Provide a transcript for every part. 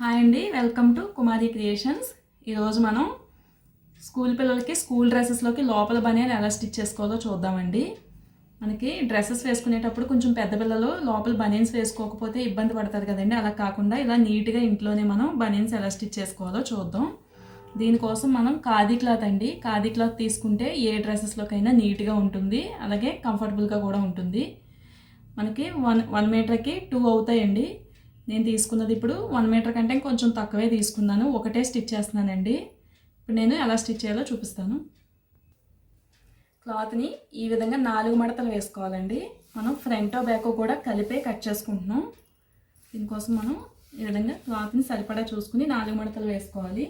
Hi అండి welcome to Kumari creations. ఈరోజు మనం స్కూల్ పిల్లలకి స్కూల్ డ్రెస్సెస్లోకి లోపల బనియన్ ఎలా స్టిచ్ చేసుకోవాలో చూద్దామండి. మనకి డ్రెస్సెస్ వేసుకునేటప్పుడు కొంచెం పెద్ద పిల్లలు లోపల బనియన్స్ వేసుకోకపోతే ఇబ్బంది పడతారు కదండి. అలా కాకుండా ఇలా నీట్గా ఇంట్లోనే మనం బనియన్స్ ఎలా స్టిచ్ చేసుకోవాలో చూద్దాం. దీనికోసం మనం ఖాదీ క్లాత్ అండి. ఖాదీ క్లాత్ తీసుకుంటే ఏ డ్రెస్సెస్లోకైనా నీట్గా ఉంటుంది. అలాగే కంఫర్టబుల్గా కూడా ఉంటుంది. మనకి వన్ వన్ మీటర్కి టూ అవుతాయండి. నేను తీసుకున్నది ఇప్పుడు వన్ మీటర్ కంటే కొంచెం తక్కువే తీసుకున్నాను. ఒకటే స్టిచ్ చేస్తున్నానండి. ఇప్పుడు నేను ఎలా స్టిచ్ చేయాలో చూపిస్తాను. క్లాత్ని ఈ విధంగా నాలుగు మడతలు వేసుకోవాలండి. మనం ఫ్రంట్ బ్యాక్ కూడా కలిపే కట్ చేసుకుంటున్నాం. దీనికోసం మనం ఈ విధంగా క్లాత్ని సరిపడా చూసుకుని నాలుగు మడతలు వేసుకోవాలి.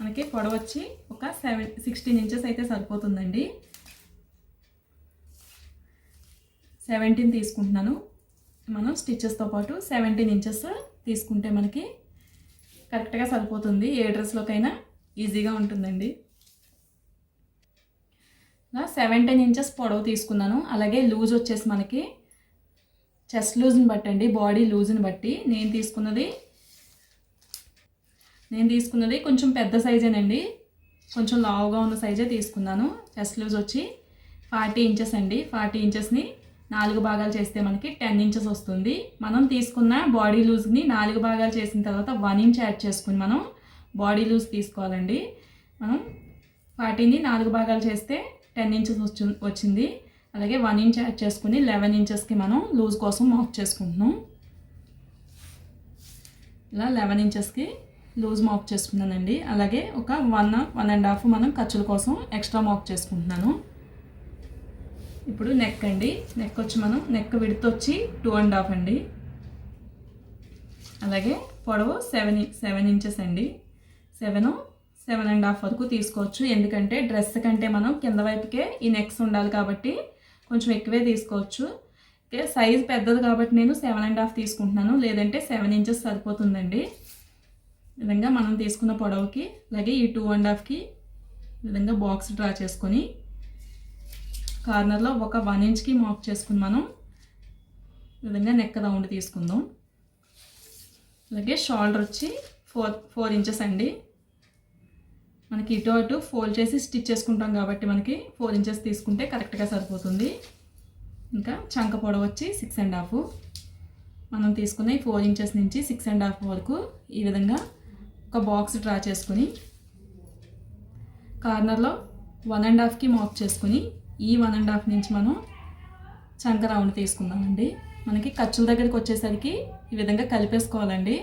మనకి పొడవచ్చి ఒక సెవెన్ సిక్స్టీన్ ఇంచెస్ అయితే సరిపోతుందండి. సెవెంటీన్ తీసుకుంటున్నాను. మనం స్టిచ్చెస్తో పాటు సెవెంటీన్ ఇంచెస్ తీసుకుంటే మనకి కరెక్ట్గా సరిపోతుంది. ఏ డ్రెస్లోకైనా ఈజీగా ఉంటుందండి. ఇలా సెవెంటీన్ ఇంచెస్ పొడవు తీసుకున్నాను. అలాగే లూజ్ వచ్చేసి మనకి చెస్ట్ లూజ్ని బట్టి అండి బాడీ లూజ్ని బట్టి నేను తీసుకున్నది నేను తీసుకున్నది కొంచెం పెద్ద సైజేనండి కొంచెం లావుగా ఉన్న సైజే తీసుకున్నాను. చెస్ట్ లూజ్ వచ్చి ఫార్టీ ఇంచెస్ అండి. ఫార్టీ ఇంచెస్ని నాలుగు భాగాలు చేస్తే మనకి టెన్ ఇంచెస్ వస్తుంది. మనం తీసుకున్న బాడీ లూజ్ని నాలుగు భాగాలు చేసిన తర్వాత వన్ ఇంచ్ యాడ్ చేసుకుని మనం బాడీ లూజ్ తీసుకోవాలండి. మనం ఫార్టీని నాలుగు భాగాలు చేస్తే టెన్ ఇంచెస్ వచ్చి వచ్చింది. అలాగే వన్ ఇంచ్ యాడ్ చేసుకుని లెవెన్ ఇంచెస్కి మనం లూజ్ కోసం మార్క్ చేసుకుంటున్నాం. ఇలా లెవెన్ ఇంచెస్కి లూజ్ మార్క్ చేసుకున్నానండి. అలాగే ఒక వన్ వన్ అండ్ హాఫ్ మనం ఖర్చుల కోసం ఎక్స్ట్రా మార్క్ చేసుకుంటున్నాను. ఇప్పుడు నెక్ అండి. నెక్ వచ్చి మనం నెక్ విడత వచ్చి టూ అండ్ హాఫ్ అండి. అలాగే పొడవు సెవెన్ సెవెన్ ఇంచెస్ అండి. సెవెన్ సెవెన్ అండ్ హాఫ్ వరకు తీసుకోవచ్చు. ఎందుకంటే డ్రెస్ కంటే మనం కింద వైపుకే ఈ నెక్స్ ఉండాలి కాబట్టి కొంచెం ఎక్కువే తీసుకోవచ్చు. సైజ్ పెద్దది కాబట్టి నేను సెవెన్ అండ్ హాఫ్ తీసుకుంటున్నాను. లేదంటే సెవెన్ ఇంచెస్ సరిపోతుందండి. విధంగా మనం తీసుకున్న పొడవుకి అలాగే ఈ టూ అండ్ హాఫ్కి విధంగా బాక్స్ డ్రా చేసుకొని కార్నర్లో ఒక వన్ ఇంచ్కి మార్క్ చేసుకుని మనం విధంగా నెక్ రౌండ్ తీసుకుందాం. అలాగే షోల్డర్ వచ్చి ఫోర్ ఫోర్ ఇంచెస్ అండి. మనకి ఇటు అటు ఫోల్డ్ చేసి స్టిచ్ చేసుకుంటాం కాబట్టి మనకి ఫోర్ ఇంచెస్ తీసుకుంటే కరెక్ట్గా సరిపోతుంది. ఇంకా చంక పొడవు వచ్చి సిక్స్ అండ్ హాఫ్ మనం తీసుకున్న ఈ ఫోర్ ఇంచెస్ నుంచి సిక్స్ అండ్ హాఫ్ వరకు ఈ విధంగా ఒక బాక్స్ డ్రా చేసుకుని కార్నర్లో వన్ అండ్ హాఫ్కి మార్క్ చేసుకుని ఈ వన్ అండ్ హాఫ్ నుంచి మనం చంక రౌండ్ తీసుకుందామండి. మనకి ఖర్చుల దగ్గరికి వచ్చేసరికి ఈ విధంగా కలిపేసుకోవాలండి.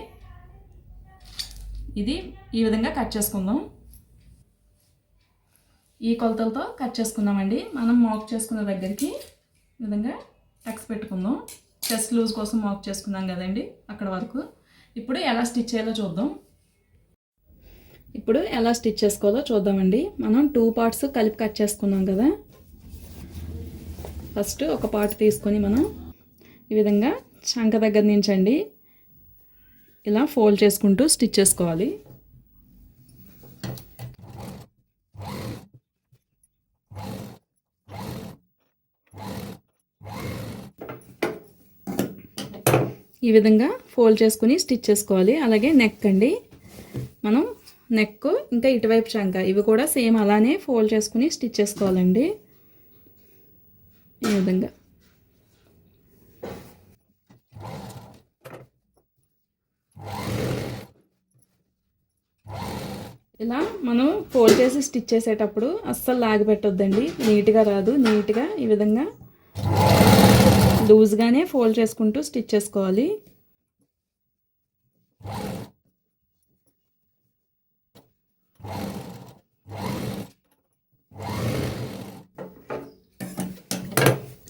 ఇది ఈ విధంగా కట్ చేసుకుందాం. ఈ కొలతలతో కట్ చేసుకుందామండి. మనం మాక్ చేసుకున్న దగ్గరికి ఈ విధంగా టక్స్ పెట్టుకుందాం. చెస్ట్ లూజ్ కోసం మాక్ చేసుకున్నాం కదండి అక్కడ వరకు. ఇప్పుడు ఎలా స్టిచ్ చేయాలో చూద్దాం. ఇప్పుడు ఎలా స్టిచ్ చేసుకోవాలో చూద్దామండి. మనం టూ పార్ట్స్ కలిపి కట్ చేసుకున్నాం కదా. ఫస్ట్ ఒక పార్ట్ తీసుకొని మనం ఈ విధంగా చంక దగ్గర నుంచి అండి ఇలా ఫోల్డ్ చేసుకుంటూ స్టిచ్ చేసుకోవాలి. ఈ విధంగా ఫోల్డ్ చేసుకుని స్టిచ్ చేసుకోవాలి. అలాగే నెక్ అండి. మనం నెక్ ఇంకా ఇటువైపు చంక ఇవి కూడా సేమ్ అలానే ఫోల్డ్ చేసుకుని స్టిచ్ చేసుకోవాలండి. ఈ విధంగా. ఇలా మనం ఫోల్డ్ చేసి స్టిచ్ చేసేటప్పుడు అస్సలు లాగి పెట్టొద్దండి. నీట్గా రాదు. నీట్గా ఈ విధంగా లూజ్గానే ఫోల్డ్ చేసుకుంటూ స్టిచ్ చేసుకోవాలి.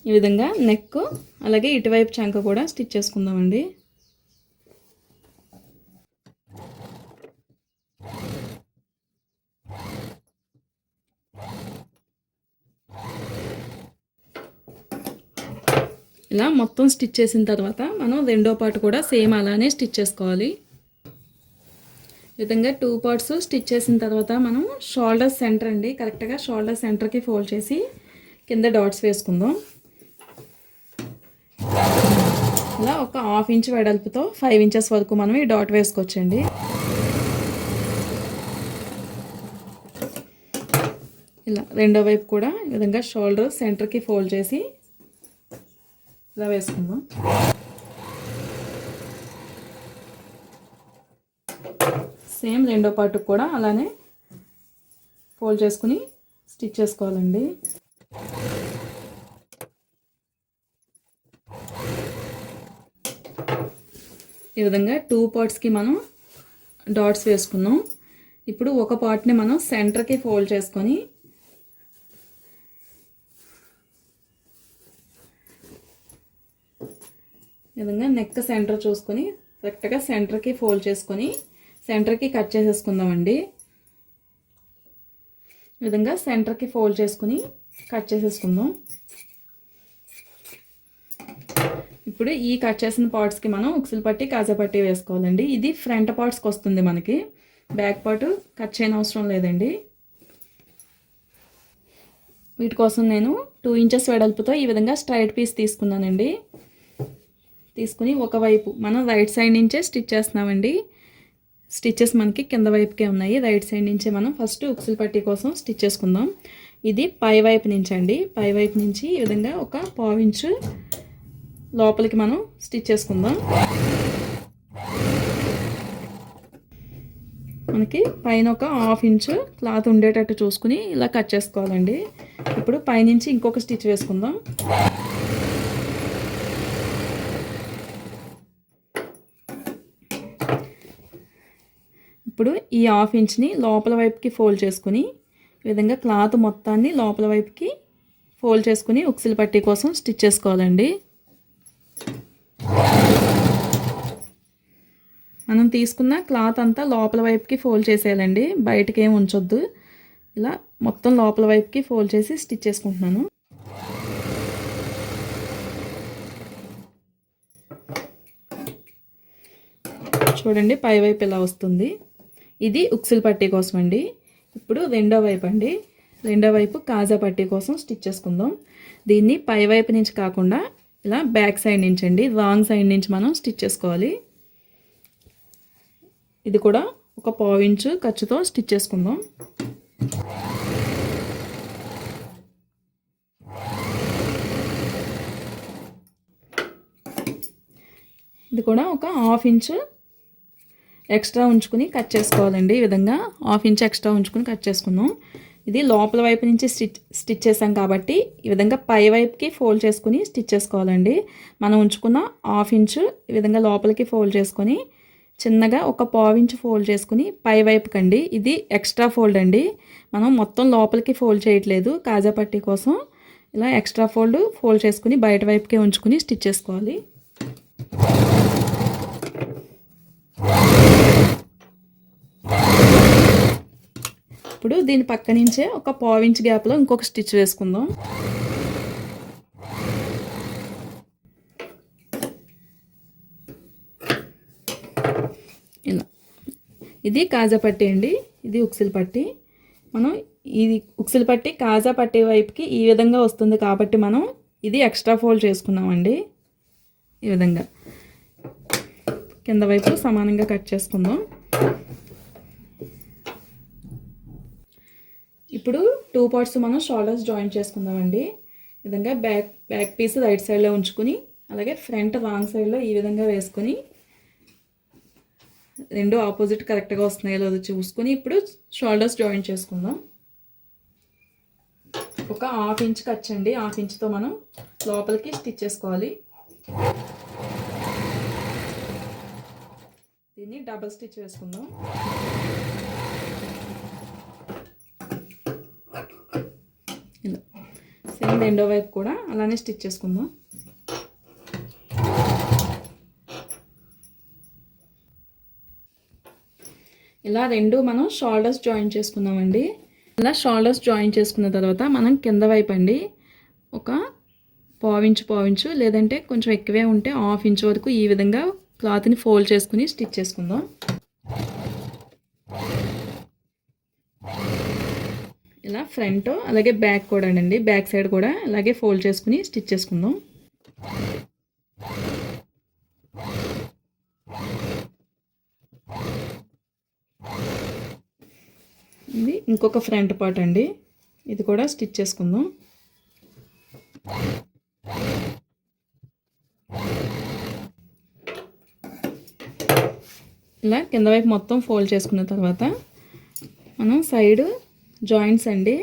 ఈ విధంగా నెక్ అలాగే ఇటువైపు చంక కూడా స్టిచ్ చేసుకుందామండి. ఇలా మొత్తం స్టిచ్ చేసిన తర్వాత మనం రెండో పార్ట్ కూడా సేమ్ అలానే స్టిచ్ చేసుకోవాలి. ఈ విధంగా టూ పార్ట్స్ స్టిచ్ చేసిన తర్వాత మనం షోల్డర్ సెంటర్ అండి కరెక్ట్గా షోల్డర్ సెంటర్కి ఫోల్డ్ చేసి కింద డాట్స్ వేసుకుందాం. ఇలా ఒక హాఫ్ ఇంచ్ వెడల్పుతో ఫైవ్ ఇంచెస్ వరకు మనం ఈ డాట్ వేసుకోవచ్చండి. ఇలా రెండో వైపు కూడా ఈ విధంగా షోల్డర్ సెంటర్కి ఫోల్డ్ చేసి ఇలా వేసుకుందాం. సేమ్ రెండో పార్ట్ కూడా అలానే ఫోల్డ్ చేసుకుని స్టిచ్ చేసుకోవాలండి. ఈ విధంగా టూ పార్ట్స్కి మనం డాట్స్ వేసుకున్నాం ఇప్పుడు ఒక పార్ట్ని మనం సెంటర్కి ఫోల్డ్ చేసుకొని ఈ విధంగా నెక్ సెంటర్ చూసుకొని కరెక్ట్గా సెంటర్కి ఫోల్డ్ చేసుకొని సెంటర్కి కట్ చేసేసుకుందామండి. ఈ విధంగా సెంటర్కి ఫోల్డ్ చేసుకుని కట్ చేసేసుకుందాం. ఇప్పుడు ఈ కట్ చేసిన పార్ట్స్కి మనం ఉక్సులు పట్టి కాజా పట్టి వేసుకోవాలండి. ఇది ఫ్రంట్ పార్ట్స్కి వస్తుంది మనకి. బ్యాక్ పార్ట్ కట్ చేయని అవసరం లేదండి. వీటి కోసం నేను టూ ఇంచెస్ వెడల్పుతో ఈ విధంగా స్ట్రైట్ పీస్ తీసుకున్నానండి. తీసుకుని ఒకవైపు మనం రైట్ సైడ్ నుంచే స్టిచ్ చేస్తున్నామండి. స్టిచ్చెస్ మనకి కింద వైపుకే ఉన్నాయి. రైట్ సైడ్ నుంచే మనం ఫస్ట్ ఉక్సులు పట్టి కోసం స్టిచ్ చేసుకుందాం. ఇది పై వైపు నుంచి అండి పై వైపు నుంచి ఈ విధంగా ఒక పావించు లోపలికి మనం స్టిచ్ చేసుకుందాం. మనకి పైన ఒక హాఫ్ ఇంచ్ క్లాత్ ఉండేటట్టు చూసుకుని ఇలా కట్ చేసుకోవాలండి. ఇప్పుడు పైనుంచి ఇంకొక స్టిచ్ వేసుకుందాం. ఇప్పుడు ఈ హాఫ్ ఇంచ్ని లోపల వైపుకి ఫోల్డ్ చేసుకుని ఈ విధంగా క్లాత్ మొత్తాన్ని లోపల వైపుకి ఫోల్డ్ చేసుకుని ఉక్సిల్ పట్టి కోసం స్టిచ్ చేసుకోవాలండి. మనం తీసుకున్న క్లాత్ అంతా లోపల వైపుకి ఫోల్డ్ చేసేయాలండి. బయటకి ఏమి ఉంచొద్దు. ఇలా మొత్తం లోపల వైపుకి ఫోల్డ్ చేసి స్టిచ్ చేసుకుంటున్నాను. చూడండి పై వైపు ఇలా వస్తుంది. ఇది ఉక్సిల్ పట్టీ కోసం అండి ఇప్పుడు రెండో వైపు అండి. రెండో వైపు కాజా పట్టీ కోసం స్టిచ్ చేసుకుందాం. దీన్ని పై వైపు నుంచి కాకుండా ఇలా బ్యాక్ సైడ్ నుంచి అండి రాంగ్ సైడ్ నుంచి మనం స్టిచ్ చేసుకోవాలి. ఇది కూడా ఒక పావించు ఖర్చుతో స్టిచ్ చేసుకుందాం. ఇది కూడా ఒక హాఫ్ ఇంచు ఎక్స్ట్రా ఉంచుకుని కట్ చేసుకోవాలండి. ఈ విధంగా హాఫ్ ఇంచ్ ఎక్స్ట్రా ఉంచుకుని కట్ చేసుకుందాం. ఇది లోపల వైపు నుంచి స్టిచ్ స్టిచ్ చేసాం కాబట్టి ఈ విధంగా పై వైపుకి ఫోల్డ్ చేసుకుని స్టిచ్ చేసుకోవాలండి. మనం ఉంచుకున్న హాఫ్ ఇంచు ఈ విధంగా లోపలికి ఫోల్డ్ చేసుకొని చిన్నగా ఒక పావు ఇంచు ఫోల్డ్ చేసుకుని పై వైపుకి అండి ఇది ఎక్స్ట్రా ఫోల్డ్ అండి. మనం మొత్తం లోపలికి ఫోల్డ్ చేయట్లేదు కాజా పట్టీ కోసం. ఇలా ఎక్స్ట్రా ఫోల్డ్ ఫోల్డ్ చేసుకుని బయట వైపుకే ఉంచుకుని స్టిచ్ చేసుకోవాలి. ఇప్పుడు దీని పక్క నుంచే ఒక పావించ్ గ్యాప్లో ఇంకొక స్టిచ్ వేసుకుందాం. ఇలా. ఇది కాజా పట్టి అండి. ఇది ఉక్సిల్ పట్టి. మనం ఇది ఉక్సిల్ పట్టి కాజా పట్టి వైపుకి ఈ విధంగా వస్తుంది కాబట్టి మనం ఇది ఎక్స్ట్రా ఫోల్డ్ చేసుకున్నామండి. ఈ విధంగా. కింద వైపు సమానంగా కట్ చేసుకుందాం. ఇప్పుడు టూ పార్ట్స్ మనం షోల్డర్స్ జాయిన్ చేసుకుందామండి. విధంగా బ్యాక్ బ్యాక్ పీస్ రైట్ సైడ్లో ఉంచుకుని అలాగే ఫ్రంట్ రాంగ్ సైడ్లో ఈ విధంగా వేసుకొని రెండు ఆపోజిట్ కరెక్ట్గా వస్తున్నాయో లేదో చూసుకొని ఇప్పుడు షోల్డర్స్ జాయిన్ చేసుకుందాం. ఒక హాఫ్ ఇంచ్ కచ్చండి హాఫ్ ఇంచ్తో మనం లోపలికి స్టిచ్ చేసుకోవాలి. దీన్ని డబల్ స్టిచ్ వేసుకుందాం. సేమ్ రెండో వైపు కూడా అలానే స్టిచ్ చేసుకుందాం. ఇలా రెండు మనం షోల్డర్స్ జాయిన్ చేసుకుందామండి. ఇలా షోల్డర్స్ జాయిన్ చేసుకున్న తర్వాత మనం కింద వైపు అండి ఒక పావించు పావించు లేదంటే కొంచెం ఎక్కువే ఉంటే హాఫ్ ఇంచ్ వరకు ఈ విధంగా క్లాత్ని ఫోల్డ్ చేసుకుని స్టిచ్ చేసుకుందాం. ఇలా ఫ్రంట్ అలాగే బ్యాక్ కూడా అండి. బ్యాక్ సైడ్ కూడా అలాగే ఫోల్డ్ చేసుకుని స్టిచ్ చేసుకుందాం. ఇది ఇంకొక ఫ్రంట్ పార్ట్ అండి. ఇది కూడా స్టిచ్ చేసుకుందాం. ఇలా కింద వైపు మొత్తం ఫోల్డ్ చేసుకున్న తర్వాత మనం సైడ్ జాయింట్స్ అండి.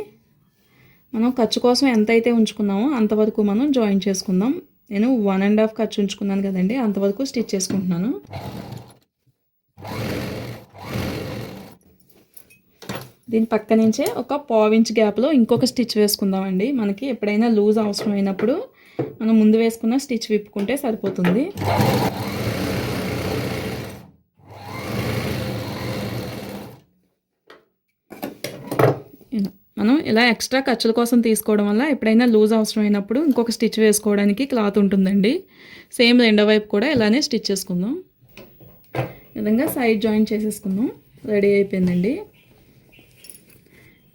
మనం ఖర్చు కోసం ఎంత అయితే ఉంచుకున్నామో అంతవరకు మనం జాయిన్ చేసుకుందాం. నేను వన్ అండ్ హాఫ్ ఖర్చు ఉంచుకున్నాను కదండి అంతవరకు స్టిచ్ చేసుకుంటున్నాను. దీని పక్క నుంచే ఒక పావించ్ గ్యాప్లో ఇంకొక స్టిచ్ వేసుకుందామండి. మనకి ఎప్పుడైనా లూజ్ అవసరమైనప్పుడు మనం ముందు వేసుకున్న స్టిచ్ విప్పుకుంటే సరిపోతుంది ఇలా. మనం ఇలా ఎక్స్ట్రా ఖర్చుల కోసం తీసుకోవడం వల్ల ఎప్పుడైనా లూజ్ అవసరమైనప్పుడు ఇంకొక స్టిచ్ వేసుకోవడానికి క్లాత్ ఉంటుందండి. సేమ్ రెండో వైపు కూడా ఇలానే స్టిచ్ చేసుకుందాం. విధంగా సైడ్ జాయిన్ చేసేసుకుందాం. రెడీ అయిపోయిందండి.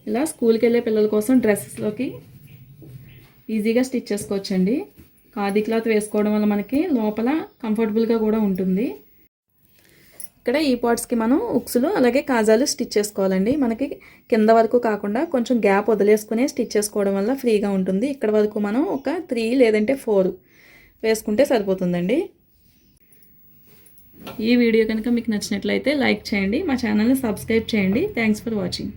ఇలా స్కూల్కి వెళ్ళే పిల్లల కోసం డ్రెస్సెస్లోకి ఈజీగా స్టిచ్ చేసుకోవచ్చండి. ఖాదీ క్లాత్ వేసుకోవడం వల్ల మనకి లోపల కంఫర్టబుల్గా కూడా ఉంటుంది. ఇక్కడ ఈ పార్ట్స్కి మనం ఉక్సులు అలాగే కాజాలు స్టిచ్ చేసుకోవాలండి. మనకి కింద వరకు కాకుండా కొంచెం గ్యాప్ వదిలేసుకునే స్టిచ్ చేసుకోవడం వల్ల ఫ్రీగా ఉంటుంది. ఇక్కడ వరకు మనం ఒక త్రీ లేదంటే ఫోర్ వేసుకుంటే సరిపోతుందండి. ఈ వీడియో కనుక మీకు నచ్చినట్లయితే లైక్ చేయండి. మా ఛానల్ని సబ్స్క్రైబ్ చేయండి. Thanks for watching